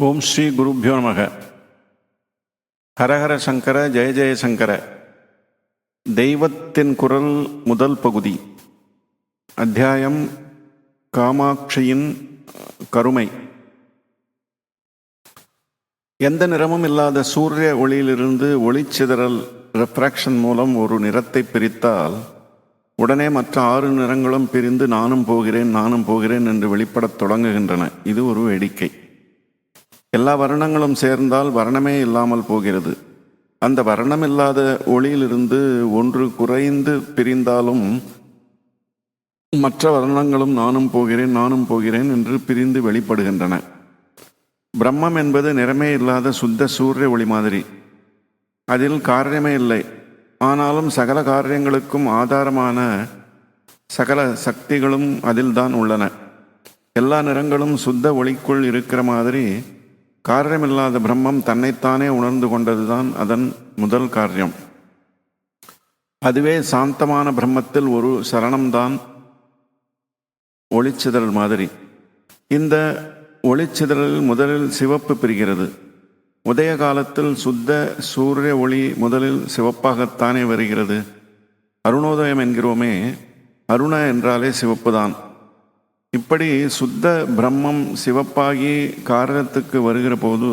ஓம் ஸ்ரீ குருப்பியோ நமக. ஹரஹர சங்கர ஜெய ஜெயசங்கர தெய்வத்தின் குரல் முதல் பகுதி. அத்தியாயம் காமாட்சியின் கருமை. எந்த நிறமும் இல்லாத சூரிய ஒளியிலிருந்து ஒளிச்சிதறல் ரெஃப்ராக்ஷன் மூலம் ஒரு நிறத்தை பிரித்தால் உடனே மற்ற ஆறு நிறங்களும் பிரிந்து நானும் போகிறேன் நானும் போகிறேன் என்று வெளிப்படத் தொடங்குகின்றன. இது ஒரு வேடிக்கை. எல்லா வர்ணங்களும் சேர்ந்தால் வர்ணமே இல்லாமல் போகிறது. அந்த வர்ணமில்லாத ஒளியிலிருந்து ஒன்று குறைந்து பிரிந்தாலும் மற்ற வர்ணங்களும் நானும் போகிறேன் நானும் போகிறேன் என்று பிரிந்து வெளிப்படுகின்றன. பிரம்மம் என்பது நிறமே இல்லாத சுத்த சூரிய ஒளி மாதிரி. அதில் காரியமே இல்லை. ஆனாலும் சகல காரியங்களுக்கும் ஆதாரமான சகல சக்திகளும் அதில்தான் உள்ளன. எல்லா நிறங்களும் சுத்த ஒளிக்குள் இருக்கிற மாதிரி காரியமில்லாத பிரம்மம் தன்னைத்தானே உணர்ந்து கொண்டதுதான் அதன் முதல் காரியம். அதுவே சாந்தமான பிரம்மத்தில் ஒரு சரணம்தான் ஒளிச்சிதறல் மாதிரி. இந்த ஒளிச்சிதறலில் முதலில் சிவப்பு பிரிகிறது. உதய காலத்தில் சுத்த சூரிய ஒளி முதலில் சிவப்பாகத்தானே வருகிறது. அருணோதயம் என்கிறோமே அருண என்றாலே சிவப்பு தான் இப்படி சுத்த பிரம்மம் சிவப்பாகி காரணத்துக்கு வருகிற போது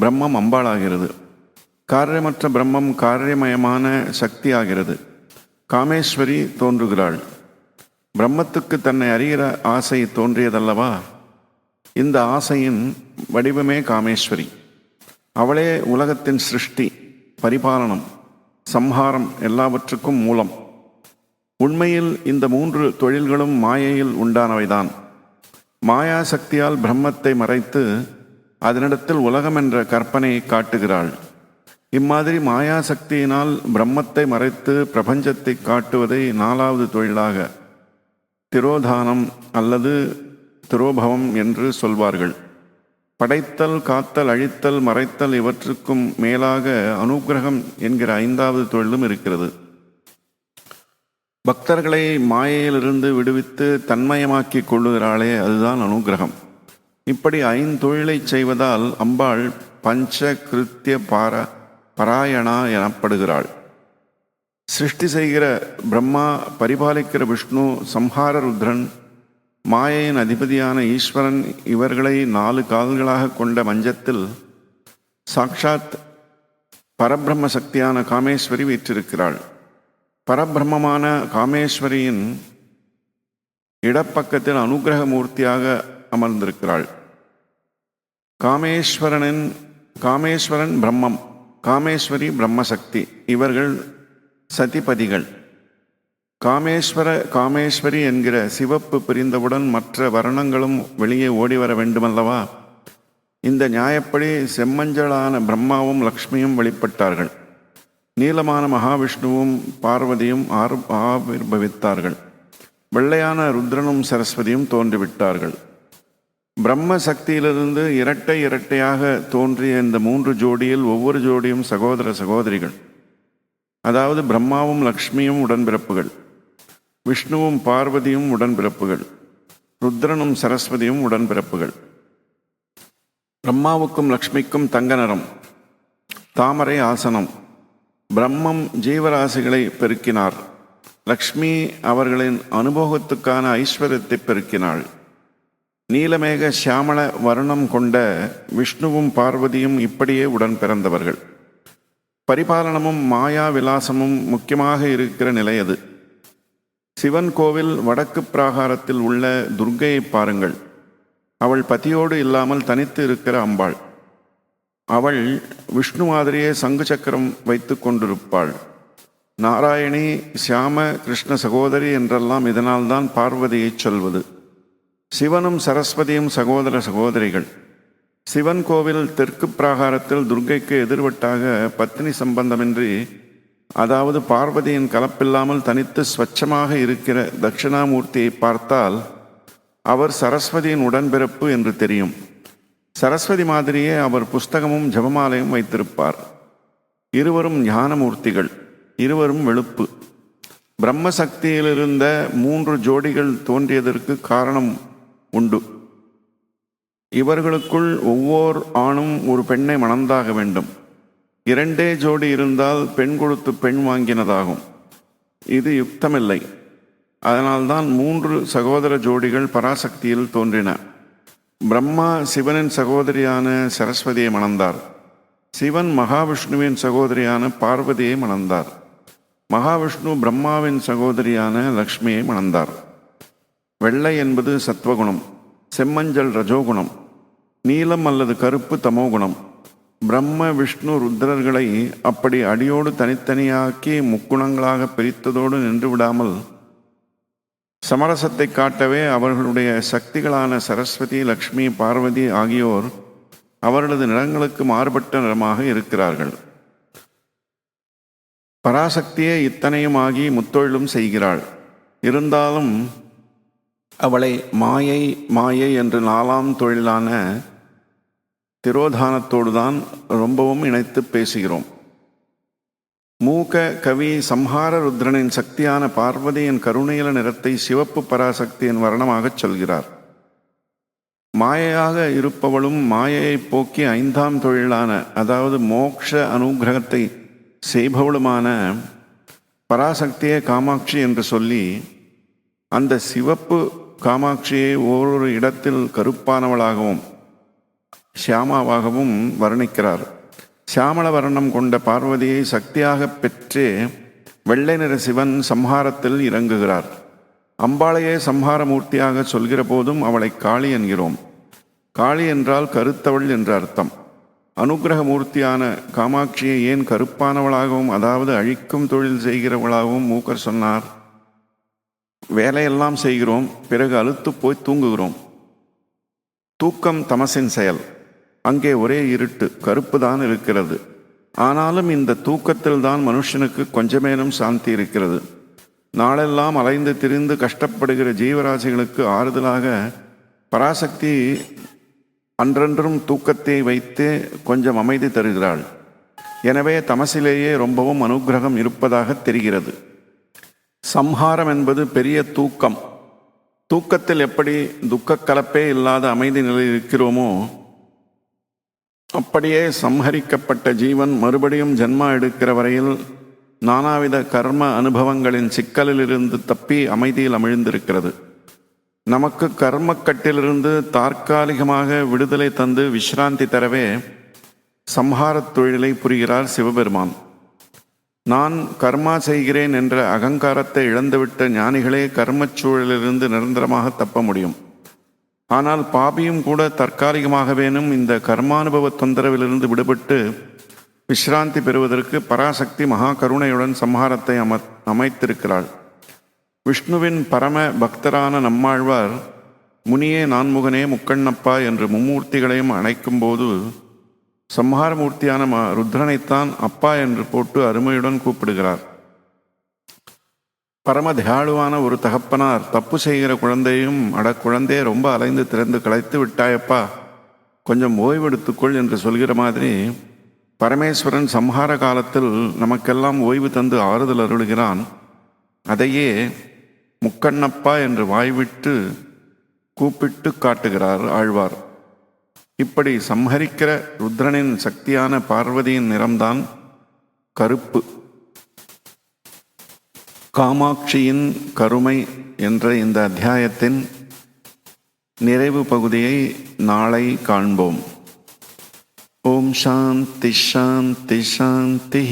பிரம்மம் அம்பாளாகிறது. காரியமற்ற பிரம்மம் காரியமயமான சக்தி ஆகிறது காமேஸ்வரி தோன்றுகிறாள். பிரம்மத்துக்கு தன்னை அறிகிற ஆசை தோன்றியதல்லவா? இந்த ஆசையின் வடிவமே காமேஸ்வரி. அவளே உலகத்தின் சிருஷ்டி பரிபாலனம் சம்ஹாரம் எல்லாவற்றுக்கும் மூலம். உண்மையில் இந்த மூன்று தொழில்களும் மாயையில் உண்டானவைதான். மாயா சக்தியால் பிரம்மத்தை மறைத்து அதனிடத்தில் உலகம் என்ற கற்பனையை காட்டுகிறாள். இம்மாதிரி மாயா சக்தியினால் பிரம்மத்தை மறைத்து பிரபஞ்சத்தை காட்டுவதை நாலாவது தொழிலாக திரோதானம் அல்லது திரோபவம் என்று சொல்வார்கள். படைத்தல் காத்தல் அழித்தல் மறைத்தல் இவற்றுக்கும் மேலாக அனுக்கிரகம் என்கிற ஐந்தாவது தொழிலும் இருக்கிறது. பக்தர்களை மாயையிலிருந்து விடுவித்து தன்மயமாக்கி கொள்ளுகிறாளே அதுதான் அனுகிரகம். இப்படி ஐந்தொழிலை செய்வதால் அம்பாள் பஞ்ச கிருத்திய பார பராயணா எனப்படுகிறாள். சிருஷ்டி செய்கிற பிரம்மா பரிபாலிக்கிற விஷ்ணு சம்ஹார ருத்ரன் மாயையின் அதிபதியான ஈஸ்வரன் இவர்களை நாலு கால்களாக கொண்ட மஞ்சத்தில் சாக்ஷாத் பரபிரம்ம சக்தியான காமேஸ்வரி வீற்றிருக்கிறாள். பரபிரம்மமான காமேஸ்வரியின் இடப்பக்கத்தில் அனுகிரக மூர்த்தியாக அமர்ந்திருக்கிறாள். காமேஸ்வரனின் காமேஸ்வரன் பிரம்மம் காமேஸ்வரி பிரம்மசக்தி இவர்கள் சதிபதிகள். காமேஸ்வர காமேஸ்வரி என்கிற சிவப்பு பிரிந்தவுடன் மற்ற வர்ணங்களும் வெளியே ஓடி வர வேண்டுமல்லவா? இந்த நியாயப்படி செம்மஞ்சளான பிரம்மாவும் லக்ஷ்மியும் வெளிப்பட்டார்கள். நீளமான மகாவிஷ்ணுவும் பார்வதியும் ஆர் ஆவிர்பவித்தார்கள். வெள்ளையான ருத்ரனும் சரஸ்வதியும் தோன்றிவிட்டார்கள். பிரம்ம சக்தியிலிருந்து இரட்டை இரட்டையாக தோன்றிய இந்த மூன்று ஜோடியில் ஒவ்வொரு ஜோடியும் சகோதர சகோதரிகள். அதாவது பிரம்மாவும் லக்ஷ்மியும் உடன்பிறப்புகள். விஷ்ணுவும் பார்வதியும் உடன்பிறப்புகள். ருத்ரனும் சரஸ்வதியும் உடன்பிறப்புகள். பிரம்மாவுக்கும் லக்ஷ்மிக்கும் தங்க நிறம். தாமரை ஆசனம். பிரம்மம் ஜீவராசிகளை பெருக்கினார். லக்ஷ்மி அவர்களின் அனுபவத்துக்கான ஐஸ்வர்யத்தை பெருக்கினாள். நீலமேக சியாமள வருணம் கொண்ட விஷ்ணுவும் பார்வதியும் இப்படியே உடன் பிறந்தவர்கள். பரிபாலனமும் மாயா விலாசமும் முக்கியமாக இருக்கிற நிலை அது. சிவன் கோவில் வடக்கு பிராகாரத்தில் உள்ள துர்க்கையை பாருங்கள். அவள் பதியோடு இல்லாமல் தனித்து இருக்கிற அம்பாள். அவள் விஷ்ணு மாதிரியே சங்கு சக்கரம் வைத்து கொண்டிருப்பாள். நாராயணி சியாம கிருஷ்ண சகோதரி என்றெல்லாம் இதனால்தான் பார்வதியை சொல்வது. சிவனும் சரஸ்வதியும் சகோதர சகோதரிகள். சிவன் கோவில் தெற்கு பிராகாரத்தில் துர்க்கைக்கு எதிர்வட்டாக பத்னி சம்பந்தமின்றி அதாவது பார்வதியின் கலப்பில்லாமல் தனித்து ஸ்வச்சமாக இருக்கிற தட்சிணாமூர்த்தியை பார்த்தால் அவர் சரஸ்வதியின் உடன்பிறப்பு என்று தெரியும். சரஸ்வதி மாதிரியே அவர் புஸ்தகமும் ஜபமாலையும் வைத்திருப்பார். இருவரும் ஞானமூர்த்திகள் இருவரும் வெளுப்பு. பிரம்மசக்தியிலிருந்த மூன்று ஜோடிகள் தோன்றியதற்கு காரணம் உண்டு. இவர்களுக்குள் ஒவ்வொரு ஆணும் ஒரு பெண்ணை மணந்தாக வேண்டும். இரண்டே ஜோடி இருந்தால் பெண் கொடுத்து பெண் வாங்கினதாகும். இது யுக்தமில்லை. அதனால்தான் மூன்று சகோதர ஜோடிகள் பராசக்தியில் தோன்றின. பிரம்மா சிவனின் சகோதரியான சரஸ்வதியை மணந்தார். சிவன் மகாவிஷ்ணுவின் சகோதரியான பார்வதியை மணந்தார். மகாவிஷ்ணு பிரம்மாவின் சகோதரியான லக்ஷ்மியை மணந்தார். வெள்ளை என்பது சத்வகுணம் செம்மஞ்சள் ரஜோகுணம் நீலம் அல்லது கருப்பு தமோகுணம். பிரம்ம விஷ்ணு ருத்ரர்களை அப்படி அடியோடு தனித்தனியாக்கி முக்குணங்களாக பிரித்ததோடு நின்று விடாமல் சமரசத்தை காட்டவே அவர்களுடைய சக்திகளான சரஸ்வதி லக்ஷ்மி பார்வதி ஆகியோர் அவர்களது நிறங்களுக்கு மாறுபட்ட நிறமாக இருக்கிறார்கள். பராசக்தியே இத்தனையும் ஆகி முத்தொழிலும் செய்கிறாள். இருந்தாலும் அவளை மாயை மாயை என்று நாலாம் தொழிலான திரோதானத்தோடு தான் ரொம்பவும் இணைத்து பேசுகிறோம். மூக கவி சம்ஹார ருத்ரனின் சக்தியான பார்வதியின் கருணையில நிறத்தை சிவப்பு பராசக்தியின் வர்ணமாகச் சொல்கிறார். மாயையாக இருப்பவளும் மாயையை போக்கி ஐந்தாம் தொழிலான அதாவது மோக்ஷ அனுகிரகத்தை செய்பவளுமான பராசக்தியே காமாட்சி என்று சொல்லி அந்த சிவப்பு காமாட்சியை ஓரொரு இடத்தில் கருப்பானவளாகவும் ஷியாமாவாகவும் வர்ணிக்கிறார். சியாமளவர்ணம் கொண்ட பார்வதியை சக்தியாக பெற்றே வெள்ளை நிற சிவன் சம்ஹாரத்தில் இறங்குகிறார். அம்பாளையே சம்ஹாரமூர்த்தியாக சொல்கிற போதும் அவளை காளி என்கிறோம். காளி என்றால் கருத்தவள் என்று அர்த்தம். அனுக்கிரக மூர்த்தியான காமாட்சியை ஏன் கருப்பானவளாகவும் அதாவது அழிக்கும் தொழில் செய்கிறவளாகவும் மூக்கர் சொன்னார். வேலையெல்லாம் செய்கிறோம் பிறகு அழுத்து போய் தூங்குகிறோம். தூக்கம் தமசின் செயல். அங்கே ஒரே இருட்டு கருப்பு தான் இருக்கிறது. ஆனாலும் இந்த தூக்கத்தில் தான் மனுஷனுக்கு கொஞ்சமேனும் சாந்தி இருக்கிறது. நாளெல்லாம் அலைந்து திரிந்து கஷ்டப்படுகிற ஜீவராசிகளுக்கு ஆறுதலாக பராசக்தி அன்றன்றும் தூக்கத்தை வைத்து கொஞ்சம் அமைதி தருகிறாள். எனவே தமசிலேயே ரொம்பவும் அனுக்கிரகம் இருப்பதாக தெரிகிறது. சம்ஹாரம் என்பது பெரிய தூக்கம். தூக்கத்தில் எப்படி துக்கக் கலப்பே இல்லாத அமைதி நிலை இருக்கிறோமோ அப்படியே சம்ஹரிக்கப்பட்ட ஜீவன் மறுபடியும் ஜென்மா எடுக்கிற வரையில் நானாவித கர்ம அனுபவங்களின் சிக்கலிலிருந்து தப்பி அமைதியில் அமிழ்ந்திருக்கிறது. நமக்கு கர்மக்கட்டிலிருந்து தற்காலிகமாக விடுதலை தந்து விஷ்ராந்தி தரவே சம்ஹாரத் தொழிலை புரிகிறார் சிவபெருமான். நான் கர்மா செய்கிறேன் என்ற அகங்காரத்தை இழந்துவிட்ட ஞானிகளே கர்மச் சூழலிலிருந்து நிரந்தரமாக தப்ப முடியும். ஆனால் பாபியும் கூட தற்காலிகமாகவேனும் இந்த கர்மானுபவ தொந்தரவிலிருந்து விடுபட்டு விஷ்ராந்தி பெறுவதற்கு பராசக்தி மகா கருணையுடன் சம்ஹாரத்தை அம அமைத்திருக்கிறாள். விஷ்ணுவின் பரம பக்தரான நம்மாழ்வார் முனியே நான்முகனே முக்கண்ணப்பா என்று மும்மூர்த்திகளையும் அழைக்கும்போது சம்ஹாரமூர்த்தியான ம ருத்ரனைத்தான் அப்பா என்று போட்டு அருமையுடன் கூப்பிடுகிறார். பரமதியாளுவான ஒரு தகப்பனார் தப்பு செய்கிற குழந்தையும் அட குழந்தைய ரொம்ப அலைந்து திறந்து களைத்து விட்டாயப்பா. கொஞ்சம் ஓய்வெடுத்துக்கொள் என்று சொல்கிற மாதிரி பரமேஸ்வரன் சம்ஹார காலத்தில் நமக்கெல்லாம் ஓய்வு தந்து ஆறுதல் அருள்கிறான். அதையே முக்கண்ணப்பா என்று வாய்விட்டு கூப்பிட்டு காட்டுகிறார் ஆழ்வார். இப்படி சம்ஹரிக்கிற ருத்ரனின் சக்தியான பார்வதியின் நிறம்தான் கருப்பு. காமாட்சியின் கருமை என்ற இந்த அத்தியாயத்தின் நிறைவு பகுதியை நாளை காண்போம். ஓம் சாந்தி சாந்தி சாந்தி